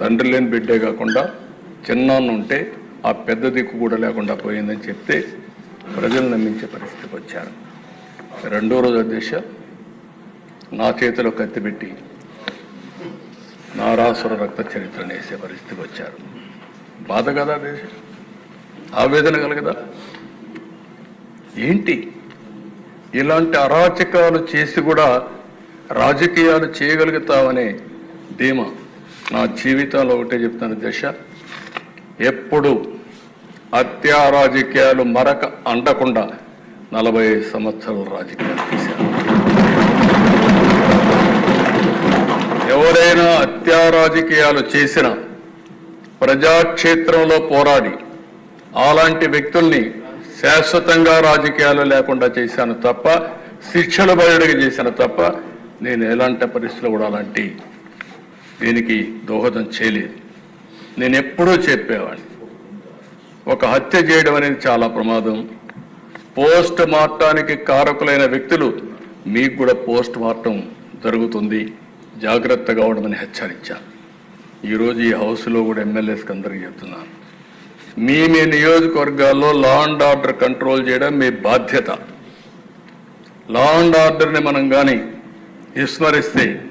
తండ్రి లేని బిడ్డే కాకుండా చిన్నాన్న ఉంటే ఆ పెద్ద దిక్కు కూడా లేకుండా పోయిందని చెప్తే ప్రజలు నమ్మించే పరిస్థితికి వచ్చారు. రెండో రోజు అధ్యక్ష నా చేతిలో కత్తిపెట్టి నారాసుర రక్త చరిత్రను వేసే పరిస్థితికి వచ్చారు. బాధ కదా దేశ ఆవేదన కలగదా? ఏంటి? ఇలాంటి అరాచకాలు చేసి కూడా రాజకీయాలు చేయగలుగుతామనే ధీమా? నా జీవితంలో ఒకటే చెప్తాను దశ ఎప్పుడు అత్యారాజకీయాలు మరక అంటకుండా నలభై సంవత్సరాల రాజకీయాలు చేశాను ఎవరైనా అత్యారాజకీయాలు చేసిన ప్రజాక్షేత్రంలో పోరాడి అలాంటి వ్యక్తుల్ని శాశ్వతంగా రాజకీయాలు లేకుండా చేశాను తప్ప శిక్షల బయటకు చేశాను తప్ప నేను ఎలాంటి పరిస్థితులు కూడా అలాంటి దీనికి దోహదం చేయలేదు. నేను ఎప్పుడూ చెప్పేవాడిని. ఒక హత్య చేయడం అనేది చాలా ప్రమాదం. పోస్ట్ మార్టానికి కారకులైన వ్యక్తులు మీకు కూడా పోస్ట్ మార్టం జరుగుతుంది. జాగ్రత్తగా ఉండమని హెచ్చరించాను. ఈరోజు ఈ హౌస్లో కూడా ఎమ్మెల్యేస్కి అందరికీ చెప్తున్నాను. మీ మీ నియోజకవర్గాల్లో లా అండ్ ఆర్డర్ కంట్రోల్ చేయడం మీ బాధ్యత. లా అండ్ ఆర్డర్ని మనం కానీ విస్మరిస్తే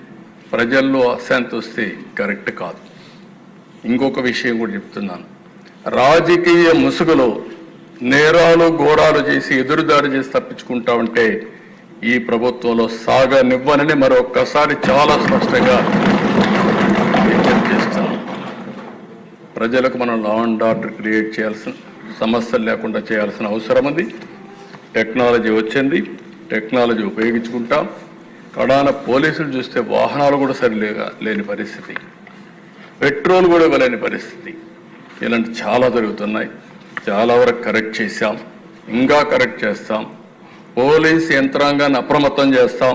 ప్రజల్లో అశాంతి వస్తే కరెక్ట్ కాదు. ఇంకొక విషయం కూడా చెప్తున్నాను. రాజకీయ ముసుగులో నేరాలు ఘోరాలు చేసి ఎదురుదారి చేసి తప్పించుకుంటా ఉంటే ఈ ప్రభుత్వంలో సాగనివ్వనని మరొక్కసారి చాలా స్పష్టంగా విజ్ఞప్తి చేస్తున్నాను. ప్రజలకు మనం లా అండ్ ఆర్డర్ క్రియేట్ చేయాల్సిన సమస్యలు లేకుండా చేయాల్సిన అవసరం ఉంది. టెక్నాలజీ వచ్చింది. టెక్నాలజీ ఉపయోగించుకుంటాం. కడాన పోలీసులు చూస్తే వాహనాలు కూడా సరిలేగా లేని పరిస్థితి. పెట్రోల్ కూడా ఇవ్వలేని పరిస్థితి. ఇలాంటి చాలా జరుగుతున్నాయి. చాలా వరకు కరెక్ట్ చేశాం. ఇంకా కరెక్ట్ చేస్తాం. పోలీస్ యంత్రాంగాన్ని అప్రమత్తం చేస్తాం.